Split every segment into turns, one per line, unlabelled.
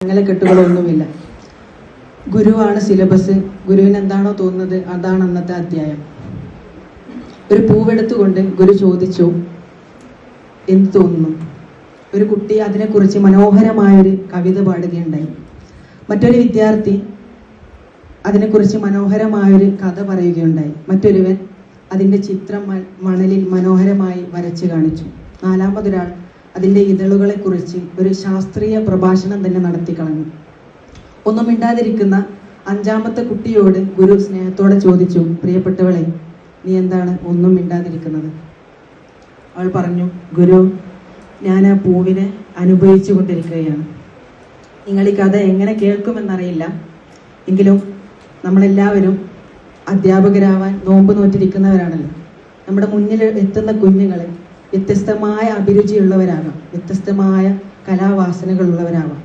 അങ്ങനെ കെട്ടുകളൊന്നുമില്ല. ഗുരുവാണ് സിലബസ്. ഗുരുവിന് എന്താണോ തോന്നുന്നത് അതാണ് അന്നത്തെ അധ്യായം. ഒരു പൂവെടുത്തുകൊണ്ട് ഗുരു ചോദിച്ചു എന്ത് തോന്നുന്നു? ഒരു കുട്ടി അതിനെക്കുറിച്ച് മനോഹരമായൊരു കവിത പാടുകയുണ്ടായി. മറ്റൊരു വിദ്യാർത്ഥി അതിനെക്കുറിച്ച് മനോഹരമായൊരു കഥ പറയുകയുണ്ടായി. മറ്റൊരുവൻ അതിന്റെ ചിത്രം മണലിൽ മനോഹരമായി വരച്ച് കാണിച്ചു. നാലാമതൊരാൾ അതിന്റെ ഇതളുകളെക്കുറിച്ച് ഒരു ശാസ്ത്രീയ പ്രഭാഷണം തന്നെ നടത്തി കളഞ്ഞു ഒന്നും മിണ്ടാതിരിക്കുന്ന അഞ്ചാമത്തെ കുട്ടിയോട് ഗുരു സ്നേഹത്തോടെ ചോദിച്ചു പ്രിയപ്പെട്ടവളെ നീ എന്താണ് ഒന്നും മിണ്ടാതിരിക്കുന്നത്? അവൾ പറഞ്ഞു ഗുരു ഞാൻ ആ പൂവിനെ അനുഭവിച്ചു കൊണ്ടിരിക്കുകയാണ്. നിങ്ങൾ ഈ കഥ എങ്ങനെ കേൾക്കുമെന്നറിയില്ല. എങ്കിലും നമ്മളെല്ലാവരും അധ്യാപകരാവാൻ നോമ്പ് നോറ്റിരിക്കുന്നവരാണല്ലോ. നമ്മുടെ മുന്നിൽ എത്തുന്ന കുഞ്ഞുങ്ങൾ വ്യത്യസ്തമായ അഭിരുചിയുള്ളവരാകാം വ്യത്യസ്തമായ കലാവാസനകളുള്ളവരാകാം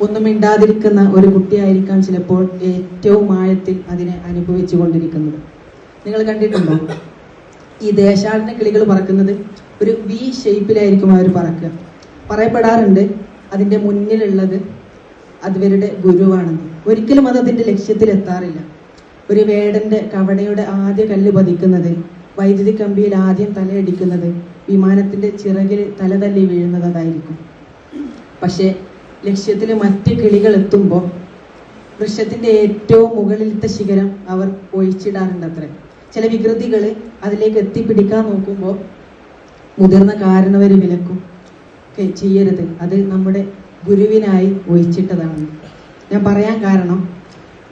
ഒന്നും മിണ്ടാതിരിക്കുന്ന ഒരു കുട്ടിയായിരിക്കാം ചിലപ്പോൾ ഏറ്റവും ആഴത്തിൽ അതിനെ അനുഭവിച്ചു കൊണ്ടിരിക്കുന്നത് നിങ്ങൾ കണ്ടിട്ടുണ്ടോ? ഈ ദേശാടന കിളികൾ പറക്കുന്നത് ഒരു വി ഷേപ്പിലായിരിക്കും അവർ പറക്കുക. പറയപ്പെടാറുണ്ട് അതിന്റെ മുന്നിലുള്ളത് അതുവരുടെ ഗുരുവാണെന്ന്. ഒരിക്കലും അത് അതിന്റെ ലക്ഷ്യത്തിൽ എത്താറില്ല ഒരു വേടന്റെ കവടയുടെ ആദ്യ കല്ല് പതിക്കുന്നത് വൈദ്യുതി കമ്പിയിൽ ആദ്യം തലയടിക്കുന്നത് വിമാനത്തിന്റെ ചിറകിൽ തല തല്ലി വീഴുന്നതായിരിക്കും പക്ഷേ ലക്ഷ്യത്തിൽ മറ്റ് കിളികൾ എത്തുമ്പോൾ വൃക്ഷത്തിന്റെ ഏറ്റവും മുകളിലത്തെ ശിഖരം അവർ ഒഴിച്ചിടാറുണ്ട് അത്രേ. ചില വികൃതികൾ അതിലേക്ക് എത്തിപ്പിടിക്കാൻ നോക്കുമ്പോൾ മുതിർന്ന കാരണവർ വിലക്കും. ചെയ്യരുത്. അത് നമ്മുടെ ഗുരുവിനായി ഒഴിച്ചിട്ടതാണ് ഞാൻ പറയാൻ കാരണം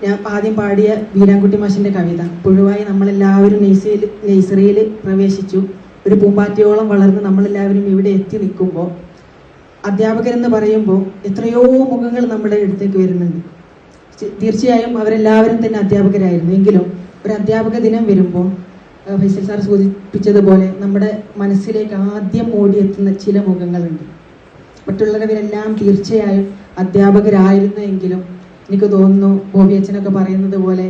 ഞാൻ ആദ്യം പാടിയ വീരാൻകുട്ടി മാഷിന്റെ കവിത. പുഴുവായി നമ്മളെല്ലാവരും നെയ്സറിയിൽ നെയ്സറിയിൽ പ്രവേശിച്ചു. ഒരു പൂമ്പാറ്റയോളം വളർന്ന് നമ്മളെല്ലാവരും ഇവിടെ എത്തി നിൽക്കുമ്പോൾ അധ്യാപകരെന്ന് പറയുമ്പോൾ എത്രയോ മുഖങ്ങൾ നമ്മുടെ അടുത്തേക്ക് വരുന്നുണ്ട്. തീർച്ചയായും അവരെല്ലാവരും തന്നെ അധ്യാപകരായിരുന്നു. എങ്കിലും ഒരു അധ്യാപക ദിനം വരുമ്പോൾ ഫൈസൽ സാർ സൂചിപ്പിച്ചതുപോലെ നമ്മുടെ മനസ്സിലേക്ക് ആദ്യം ഓടിയെത്തുന്ന ചില മുഖങ്ങളുണ്ട്. മറ്റുള്ളവരെല്ലാം തീർച്ചയായും അധ്യാപകരായിരുന്നു എങ്കിലും എനിക്ക് തോന്നുന്നു ബോബി അച്ഛനൊക്കെ പറയുന്നത് പോലെ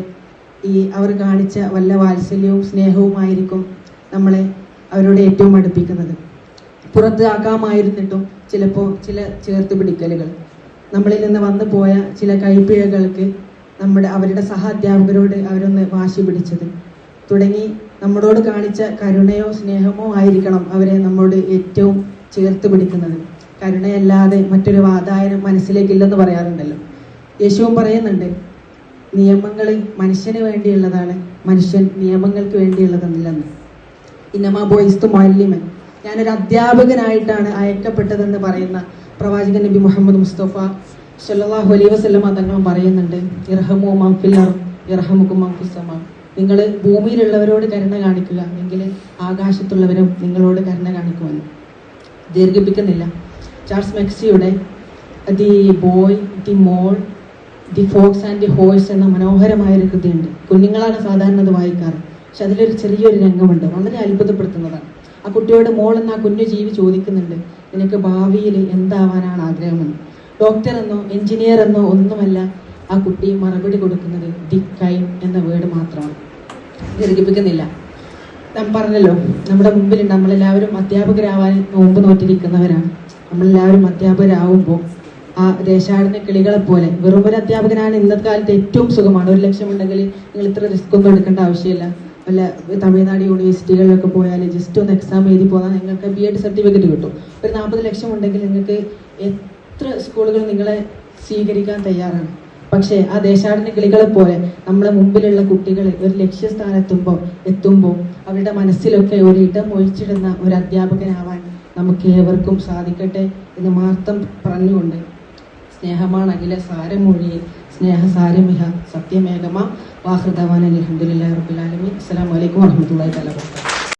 ഈ അവർ കാണിച്ച വല്ല വാത്സല്യവും സ്നേഹവുമായിരിക്കും നമ്മളെ അവരോട് ഏറ്റവും അടുപ്പിക്കുന്നത്. പുറത്ത് ആക്കാമായിരുന്നിട്ടും ചിലപ്പോൾ ചില ചേർത്ത് പിടിക്കലുകൾ. നമ്മളിൽ നിന്ന് വന്നു പോയ ചില കൈപ്പിഴകൾക്ക് നമ്മുടെ അവരുടെ സഹ അധ്യാപകരോട് അവരൊന്ന് വാശി പിടിച്ചത്. തുടങ്ങി നമ്മളോട് കാണിച്ച കരുണയോ സ്നേഹമോ ആയിരിക്കണം അവരെ നമ്മോട് ഏറ്റവും ചേർത്ത് പിടിക്കുന്നത്. കരുണയല്ലാതെ മറ്റൊരു വാതായനം മനസ്സിലേക്കില്ലെന്ന് പറയാറുണ്ടല്ലോ. യേശുവും പറയുന്നുണ്ട് നിയമങ്ങൾ മനുഷ്യന് വേണ്ടിയുള്ളതാണ്. മനുഷ്യൻ നിയമങ്ങൾക്ക് വേണ്ടിയുള്ളതെന്നില്ലെന്ന് ബോയ്സ് ബോയിസ്തു മാലിമൻ. ഞാനൊരു അധ്യാപകനായിട്ടാണ് അയക്കപ്പെട്ടതെന്ന് പറയുന്ന പ്രവാചകൻ നബി മുഹമ്മദ് മുസ്തഫ സല്ലാഹു അലൈ വസല്ലമ തങ്ങൾ പറയുന്നുണ്ട് ഇർഹമു മംഫിൽ ഇർഹമുക്കും മംഫിസമാ നിങ്ങൾ ഭൂമിയിലുള്ളവരോട് കരുണ കാണിക്കുക എങ്കിൽ ആകാശത്തുള്ളവരും നിങ്ങളോട് കരുണ കാണിക്കുമെന്ന്. ദീർഘിപ്പിക്കുന്നില്ല. Charles മെക്സിയുടെ the boy the mole the fox and the horse എന്ന മനോഹരമായ ഒരു കൃതിയുണ്ട്. കുഞ്ഞുങ്ങളാണ് സാധാരണ അത് വായിക്കാറ്. പക്ഷെ അതിലൊരു ചെറിയൊരു രംഗമുണ്ട്. വളരെ അത്ഭുതപ്പെടുത്തുന്നതാണ്. ആ കുട്ടിയോട് മോൾ എന്ന ആ കുഞ്ഞു ജീവി ചോദിക്കുന്നുണ്ട് നിനക്ക് ഭാവിയിൽ എന്താവാനാണ് ആഗ്രഹമെന്ന്? ഡോക്ടർ എന്നോ എഞ്ചിനീയർ എന്നോ ഒന്നുമല്ല ആ കുട്ടി മറുപടി കൊടുക്കുന്നത് ദി കൈ എന്ന വേർഡ് മാത്രമാണ്. ദീർഘിപ്പിക്കുന്നില്ല ഞാൻ പറഞ്ഞല്ലോ നമ്മുടെ മുമ്പിലുണ്ട് നമ്മളെല്ലാവരും അധ്യാപകരാവാൻ നോമ്പ് നോറ്റിരിക്കുന്നവരാണ്. നമ്മളെല്ലാവരും അധ്യാപകരാകുമ്പോൾ ആ ദേശാടന കിളികളെ പോലെ. വെറും ഒരു അധ്യാപകനാണ് ഇന്നത്തെ കാലത്ത് ഏറ്റവും സുഖമാണ്. ഒരു ലക്ഷം ഉണ്ടെങ്കിൽ നിങ്ങൾ ഇത്ര റിസ്ക് ഒന്നും എടുക്കേണ്ട ആവശ്യമില്ല. വല്ല തമിഴ്നാട് യൂണിവേഴ്സിറ്റികളിലൊക്കെ പോയാൽ ജസ്റ്റ് ഒന്ന് എക്സാം എഴുതി പോകാൻ നിങ്ങൾക്ക് ബി എഡ് സർട്ടിഫിക്കറ്റ് കിട്ടും. ഒരു നാൽപ്പത് ലക്ഷം ഉണ്ടെങ്കിൽ നിങ്ങൾക്ക് എത്ര സ്കൂളുകൾ നിങ്ങളെ സ്വീകരിക്കാൻ തയ്യാറാണ്. പക്ഷേ ആ ദേശാടന കിളികളെ പോലെ നമ്മളെ മുമ്പിലുള്ള കുട്ടികൾ ഒരു ലക്ഷ്യസ്ഥാനെത്തുമ്പോൾ എത്തുമ്പോൾ അവരുടെ മനസ്സിലൊക്കെ ഒരു ഇടം ഒഴിച്ചിടുന്ന ഒരു അധ്യാപകനാവാൻ നമുക്ക് ഏവർക്കും സാധിക്കട്ടെ എന്ന് മാത്രം പറഞ്ഞുകൊണ്ട് സ്നേഹമാണ് അഖില സാരമൊഴിയെ സ്നേഹസാരമിഹ സത്യമേഘമ വാഹൃദവാൻ അലഹമുല്ലാ റബുലാലമി അസ്സാം വലൈക്കും വർഹമത്തല്ലാ തല